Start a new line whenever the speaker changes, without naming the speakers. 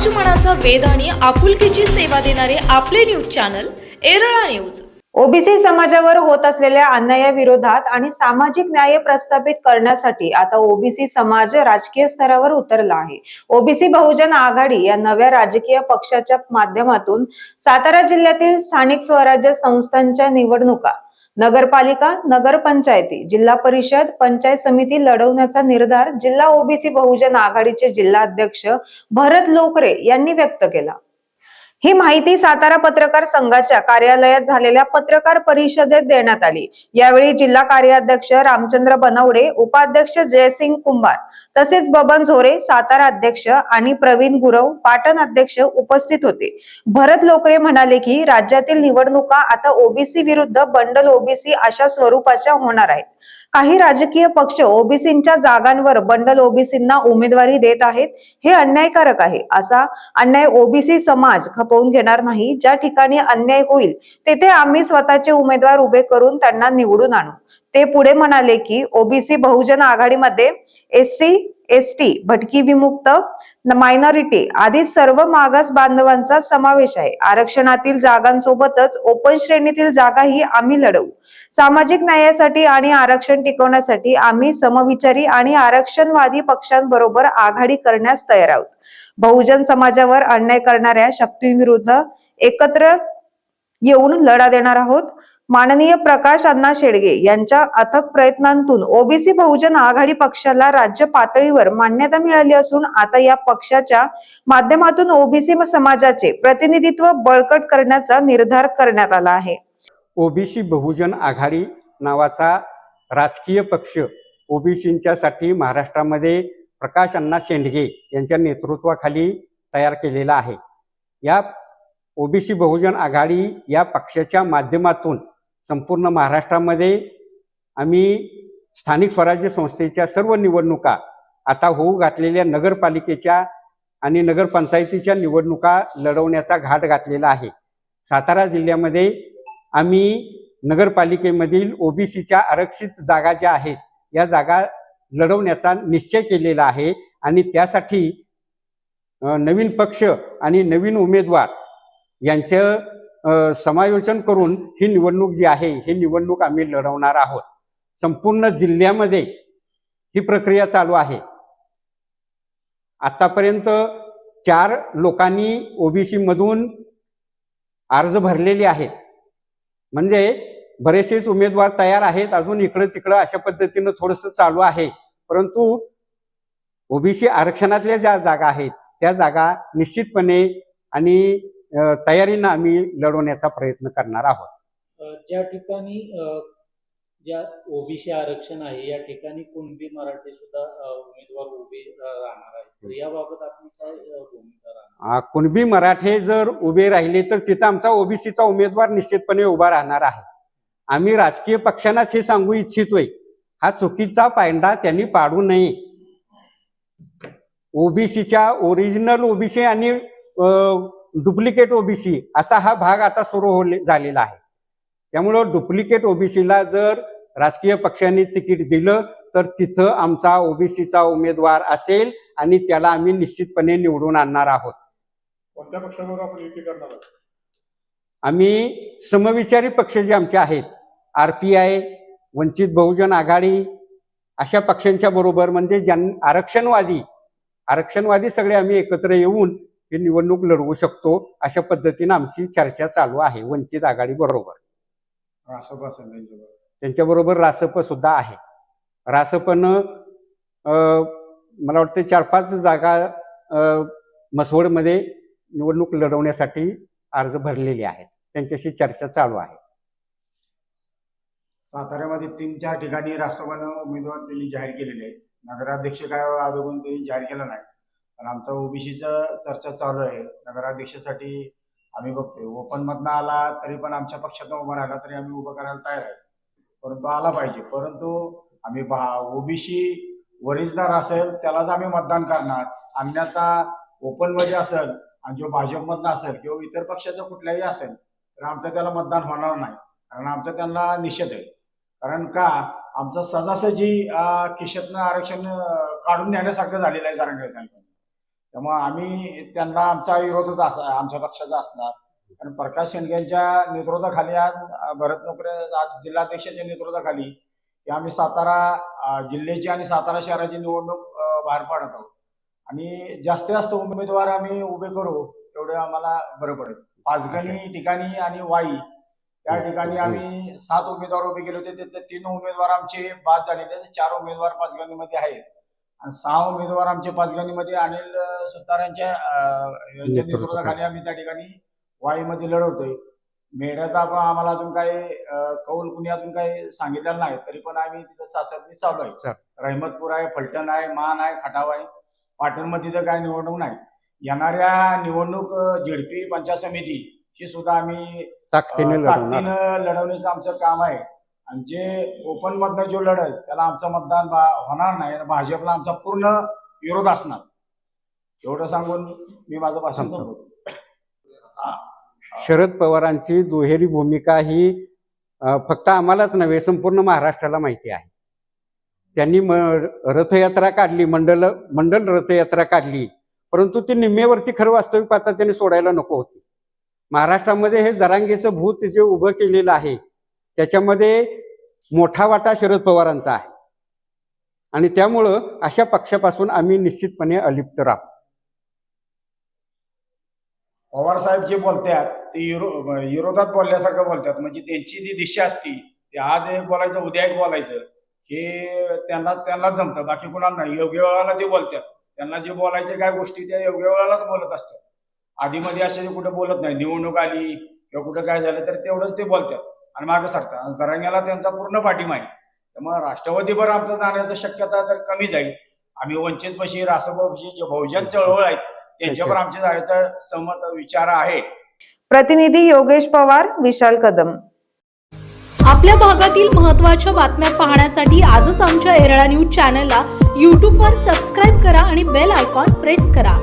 समाजमनाचा वेद आणि आपुलकीची सेवा देणारे आपले news channel Erala news.
OBC समाजावर होत असलेल्या अन्यायाविरोधात आणि सामाजिक न्याय प्रस्थापित करण्यासाठी आता ओबीसी समाज राजकीय स्तरावर उतरला आहे. ओबीसी बहुजन आघाडी या नव्या राजकीय पक्षाच्या माध्यमातून सातारा जिल्ह्यातील स्थानिक स्वराज्य संस्थांच्या निवडणुका नगरपालिका नगरपंचायती जिल्हा परिषद पंचायत समिती लढवण्याचा निर्धार जिल्हा ओबीसी बहुजन आघाडीचे जिल्हाध्यक्ष भरत लोकरे यांनी व्यक्त केला. ही माहिती सातारा पत्रकार संघाच्या कार्यालयात झालेल्या पत्रकार परिषदेत देण्यात आली. यावेळी जिल्हा कार्याध्यक्ष रामचंद्र बनवडे उपाध्यक्ष जयसिंग कुंभार तसेच बबन झोरे सातारा अध्यक्ष आणि प्रवीण गुरव पाटण अध्यक्ष उपस्थित होते. भरत लोकरे म्हणाले की राज्यातील निवडणुका आता ओबीसी विरुद्ध बंडल ओबीसी अशा स्वरूपाच्या होणार आहेत. काही राजकीय पक्ष ओबीसींच्या जागांवर बंडल ओबीसींना उमेदवारी देत आहेत हे अन्यायकारक आहे. असा अन्याय ओबीसी समाज खपवून घेणार नाही ज्या ठिकाणी अन्याय होईल तेथे आम्ही स्वतःचे उमेदवार उभे करून त्यांना निवडून आणू. ते पुढे म्हणाले की ओबीसी बहुजन आघाडीमध्ये एस सी एसटी भटकी विमुक्त मायनॉरिटी आदी सर्व मागास बांधवांचा समावेश आहे. आरक्षणातील जागांसोबतच ओपन श्रेणीतील जागाही आम्ही लढवू. सामाजिक न्यायासाठी आणि आरक्षण टिकवण्यासाठी आम्ही समविचारी आणि आरक्षणवादी पक्षांबरोबर आघाडी करण्यास तयार आहोत. बहुजन समाजावर अन्याय करणाऱ्या शक्तींविरुद्ध एकत्र येऊन लढा देणार आहोत. माननीय प्रकाश अण्णा शेडगे यांच्या अथक प्रयत्नांतून ओबीसी बहुजन आघाडी पक्षाला राज्य पातळीवर मान्यता मिळाली असून आता या पक्षाच्या माध्यमातून ओबीसी समाजाचे प्रतिनिधित्व बळकट करण्याचा निर्धार करण्यात आला आहे.
ओबीसी बहुजन आघाडी नावाचा राजकीय पक्ष ओबीसींच्यासाठी महाराष्ट्रामध्ये प्रकाश अण्णा शेंडगे यांच्या नेतृत्वाखाली तयार केलेला आहे. या ओबीसी बहुजन आघाडी या पक्षाच्या माध्यमातून संपूर्ण महाराष्ट्रामध्ये आम्ही स्थानिक स्वराज्य संस्थेच्या सर्व निवडणुका आता होऊ घातलेल्या नगरपालिकेच्या आणि नगरपंचायतीच्या निवडणुका लढवण्याचा घाट घातलेला आहे. सातारा जिल्ह्यामध्ये आम्ही नगरपालिकेमधील ओबीसीच्या आरक्षित जागा ज्या आहेत या जागा लढवण्याचा निश्चय केलेला आहे आणि त्यासाठी नवीन पक्ष आणि नवीन उमेदवार यांचं समायोजन करून ही निवडणूक जी आहे ही निवडणूक आम्ही लढवणार आहोत. संपूर्ण जिल्ह्यामध्ये ही प्रक्रिया चालू आहे. आतापर्यंत चार लोकांनी ओबीसी मधून अर्ज भरलेले आहेत. म्हणजे बरेचसेच उमेदवार तयार आहेत अजून इकडं तिकडं अशा पद्धतीनं थोडंसं चालू आहे. परंतु ओबीसी आरक्षणातल्या ज्या जागा आहेत त्या जागा निश्चितपणे आणि तयारीनं आम्ही लढवण्याचा प्रयत्न करणार आहोत.
ज्या ठिकाणी ज्या ओबीसी आरक्षण आहे या ठिकाणी कुणबी मराठी सुद्धा उमेदवार उभे राहणार आहेत तर याबाबत आपण काय भूमिका
कुणबी मराठे जर उभे राहिले तर तिथं आमचा ओबीसीचा उमेदवार निश्चितपणे उभा राहणार आहे. आम्ही राजकीय पक्षांनाच हे सांगू इच्छितोय. हा चुकीचा पायंडा त्यांनी पाडू नये. ओबीसीच्या ओरिजिनल ओबीसी आणि डुप्लिकेट ओबीसी असा हा भाग आता सुरू होले झालेला आहे. त्यामुळं डुप्लिकेट ओबीसीला जर राजकीय पक्षांनी तिकीट दिलं तर तिथं आमचा ओबीसीचा उमेदवार असेल आणि त्याला आम्ही निश्चितपणे निवडून आणणार आहोत.
कोणत्या पक्षाबरोबर आपण युती करणार आहोत?
आम्ही समविचारी पक्ष जे आमचे आहेत R P I Vanchit Bahujan Aghadi अशा पक्षांच्या बरोबर म्हणजे ज्यां आरक्षणवादी आरक्षणवादी सगळे आम्ही एकत्र येऊन ही निवडणूक लढवू शकतो अशा पद्धतीनं आमची चर्चा चालू आहे वंचित आघाडी बरोबर.
त्यांच्याबरोबर.
रासप सुद्धा आहे. रासपनं मला वाटतं चार पाच जागा मसवडमध्ये निवडणूक लढवण्यासाठी अर्ज भरलेले आहेत. त्यांच्याशी चर्चा चालू आहे.
साताऱ्यामध्ये तीन चार ठिकाणी राष्ट्रवानं उमेदवार त्यांनी जाहीर केलेले आहेत. नगराध्यक्ष काय अजून त्यांनी जाहीर केला नाही. आणि आमचा ओबीसीचा चर्चा चालू आहे. नगराध्यक्षासाठी आम्ही बघतोय. ओपन मधनं आला तरी पण आमच्या पक्षातून उभा राहिला तरी आम्ही उभं करायला तयार आहे. परंतु आला पाहिजे. परंतु आम्ही ओबीसी वरिष्ठदार असेल त्यालाच आम्ही मतदान करणार. अन्यथा ओपनमध्ये असेल आणि जो भाजपमधनं असेल किंवा इतर पक्षाचा कुठलाही असेल तर आमचं त्याला मतदान होणार नाही. कारण आमचा त्यांना निषेध आहे. कारण का? आमचं सजासजी अं, खिशातनं आरक्षण काढून नेण्यासारखं झालेलं आहे कारण साहेबांनी. त्यामुळे आम्ही त्यांना आमचा विरोधच असा आमच्या पक्षाचा असणार. आणि प्रकाश शेंडगेंच्या नेतृत्वाखाली आज भरत नोकरे आज जिल्हाध्यक्षाच्या नेतृत्वाखाली की आम्ही सातारा जिल्ह्याची आणि सातारा शहराची निवडणूक बाहेर पाडत आहोत. आणि जास्तीत जास्त उमेदवार आम्ही उभे करू तेवढे आम्हाला बरं पडेल. पाचगणी ठिकाणी आणि वाई त्या ठिकाणी आम्ही सात उमेदवार उभे केले होते. त्यातले तीन उमेदवार आमचे बाद झालेले. चार उमेदवार पाचगणीमध्ये आहेत. सहा उमेदवार आमचे पाचगणीमध्ये अनिल सुतार यांच्या
नेतृत्वाखाली.
आम्ही त्या ठिकाणी वाईमध्ये लढवतोय. मेढ्याचा पण आम्हाला अजून काही कौल कुणी अजून काही सांगितलेलं नाही तरी पण आम्ही तिथं चाचपणी चालू आहे. रहमतपूर आहे फलटण आहे मान आहे खटाव आहे. पाटणमध्ये तर काय निवडणूक नाही. येणाऱ्या निवडणूक झेडपी पंचायत समिती ही सुद्धा आम्ही
ताकदीनं
लढवण्याचं आमचं काम आहे. आणि जे ओपन मधनं जो लढल त्याला आमचं मतदान होणार नाही आणि भाजपला आमचा पूर्ण विरोध असणार. एवढं सांगून मी माझं भाषण.
शरद पवारांची दुहेरी भूमिका ही फक्त आम्हालाच नव्हे संपूर्ण महाराष्ट्राला माहिती आहे. त्यांनी म रथयात्रा काढली मंडल मंडल रथयात्रा काढली परंतु ती निम्मेवरती खरं वास्तविक पाहता त्यांनी सोडायला नको होती. महाराष्ट्रामध्ये हे जरांगेचं भूत जे उभं केलेलं आहे त्याच्यामध्ये मोठा वाटा शरद पवारांचा आहे. आणि त्यामुळं अशा पक्षापासून आम्ही निश्चितपणे अलिप्त राहू.
पवार साहेब जे बोलतात ते विरोधात बोलल्यासारखं बोलतात म्हणजे त्यांची जी दिशा असती ते आज एक बोलायचं उद्या एक बोलायचं हे त्यांना त्यांना जमतं. बाकी कुणाला नाही. योग्य वेळाला ते बोलतात त्यांना जे बोलायचे काय गोष्टी त्या योग्य वेळालाच बोलत असतात. आधीमध्ये असे ते कुठे बोलत नाही. निवडणूक आली किंवा कुठं काय झालं तर तेवढंच ते बोलतात आणि मागं सरतात आणि जरांग्याला त्यांचा पूर्ण पाठिंबा आहे. त्यामुळे राष्ट्रवादीवर आमचं जाण्याची शक्यता तर कमी जाईल. आम्ही वंचित पशी रासपशी जे बहुजन चळवळ आहेत त्यांच्यावर आमच्या जायचा सहमत विचार आहे.
प्रतिनिधी योगेश पवार विशाल कदम.
आपल्या भागातील महत्त्वाच्या बातम्या पाहण्यासाठी आजच आमच्या एरळा न्यूज चॅनलला यूट्यूबवर सबस्क्राईब करा आणि बेल आयकॉन प्रेस करा.